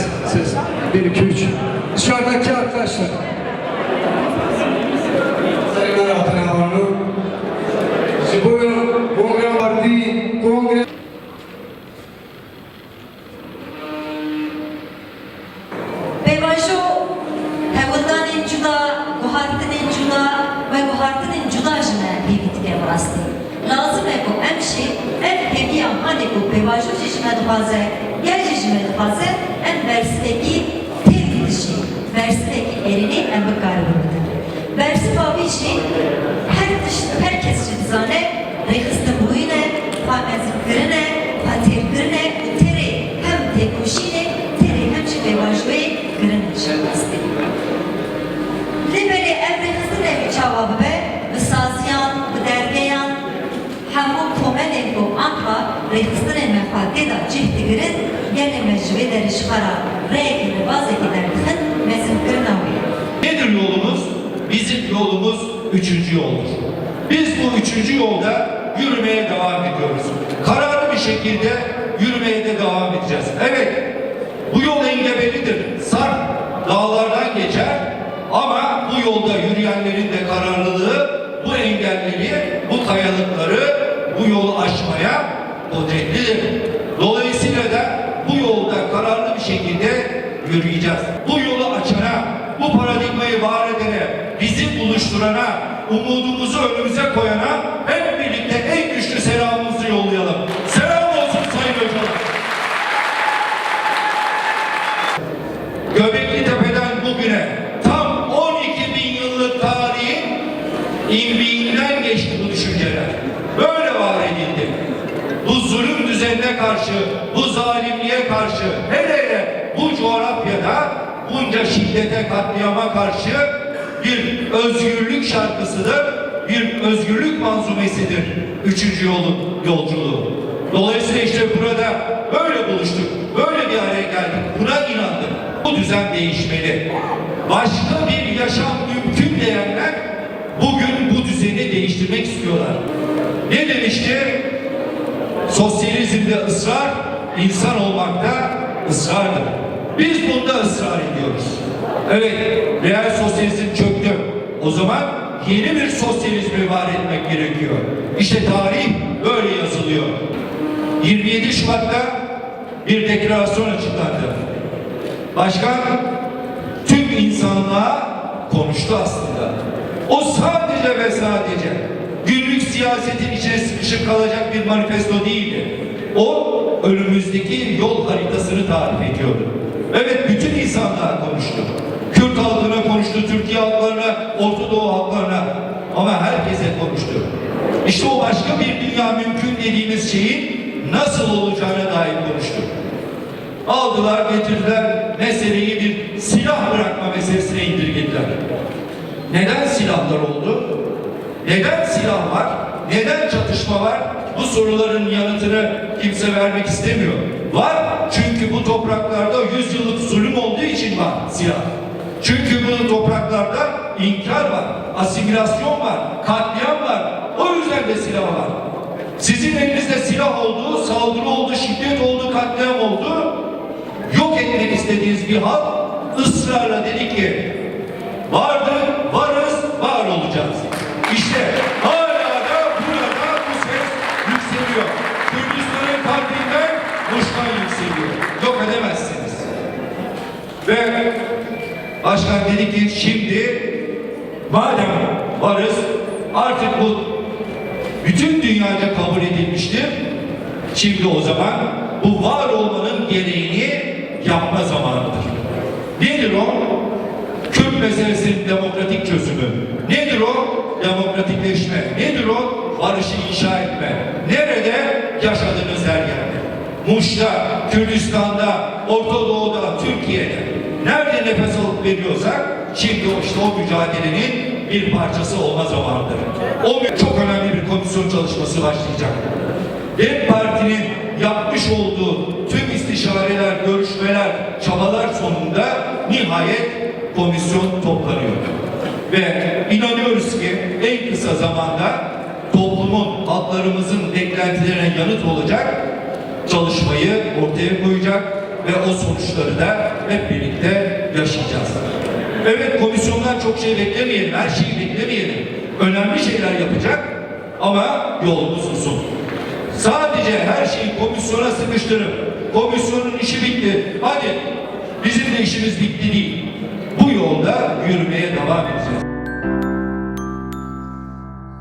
Ses, ses. 1, 2, 3. Dışarıdaki arkadaşlar. Saygılar altına alınır. Kongre Parti, Kongre... Bebaşo, Hevadan'ın cuda, Guhartin'in ve Guhartin'in cuda jine bir bitkiye bastı. Lazım pevajo jişme dvaze yer jişme dvaze em versteki tek dişi کو آنها رخصتن مفاده دا جهت گرد یعنی مجوی درش خرا رأی bazı gider tıkın mezun kırnavi. Nedir yolumuz? Bizim yolumuz üçüncü yoldur. Biz bu üçüncü yolda yürümeye devam ediyoruz. Kararlı bir şekilde yürümeye de devam edeceğiz. Evet, bu yol engebelidir. Sarp dağlardan geçer ama bu yolda yürüyenlerin de kararlılığı bu engelleri, bu kayalıkları, bu yolu aşmaya kudretlidir. Dolayısıyla da bu yolda kararlı bir şekilde yürüyeceğiz. Bu yolu açana, bu paradigmayı var edene, bizi buluşturana, umudumuzu önümüze koyana düzenine karşı, bu zalimliğe karşı, hele hele bu coğrafyada bunca şiddete, katliama karşı bir özgürlük şarkısıdır, bir özgürlük manzumesidir. Üçüncü yolun yolculuğu. Dolayısıyla işte burada böyle buluştuk, böyle bir araya geldik, buna inandık. Bu düzen değişmeli. Başka bir yaşam mümkün diyenler bugün bu düzeni değiştirmek istiyorlar. Ne demişti? Sosyalizmde ısrar, insan olmakta ısrardır. Biz bunda ısrar ediyoruz. Evet, real sosyalizm çöktü. O zaman yeni bir sosyalizmi var etmek gerekiyor. İşte tarih böyle yazılıyor. 27 Şubat'ta bir deklarasyon açıklandı. Başkan tüm insanlığa konuştu aslında. O sadece ve sadece siyasetin içine sıkışıp kalacak bir manifesto değildi. O önümüzdeki yol haritasını tarif ediyordu. Evet bütün insanlığa konuştu. Kürt halkına konuştu, Türkiye halklarına, Orta Doğu halklarına ama herkese konuştu. İşte o başka bir dünya mümkün dediğimiz şeyin nasıl olacağına dair konuştu. Aldılar getirdiler meseleyi bir silah bırakma meselesine indirgediler. Neden silahlar oldu? Neden silah var? Neden çatışma var? Bu soruların yanıtını kimse vermek istemiyor. Var çünkü bu topraklarda 100 yıllık zulüm olduğu için var silah. Çünkü bu topraklarda inkar var, asimilasyon var, katliam var. O yüzden de silah var. Sizin elinizde silah oldu, saldırı oldu, şiddet oldu, katliam oldu. Yok etmek istediğiniz bir halk ısrarla dedi ki vardır, Ve başkan dedi ki şimdi madem varız artık bu bütün dünyada kabul edilmiştir. Şimdi o zaman bu var olmanın gereğini yapma zamanıdır. Nedir o? Kürt meselesinin demokratik çözümü. Nedir o? Demokratikleşme. Nedir o? Barışı inşa etme. Nerede? Yaşadığınız her yerde. Muş'ta, Kürdistan'da. Nerede nefes alıp veriyorsak şimdi işte o mücadelenin bir parçası olma zamanıdır. O çok önemli bir komisyon çalışması başlayacak. DEM Parti'nin yapmış olduğu tüm istişareler, görüşmeler, çabalar sonunda nihayet komisyon toplanıyor. Ve inanıyoruz ki en kısa zamanda toplumun, halklarımızın beklentilerine yanıt olacak çalışmayı ortaya koyacak ve o sonuçları da hep birlikte yaşayacağız. Evet komisyondan çok şey beklemeyelim, her şeyi beklemeyelim. Önemli şeyler yapacak ama yolumuz uzun. Sadece her şeyi komisyona sıkıştırıp komisyonun işi bitti. Hadi bizim de işimiz bitti değil.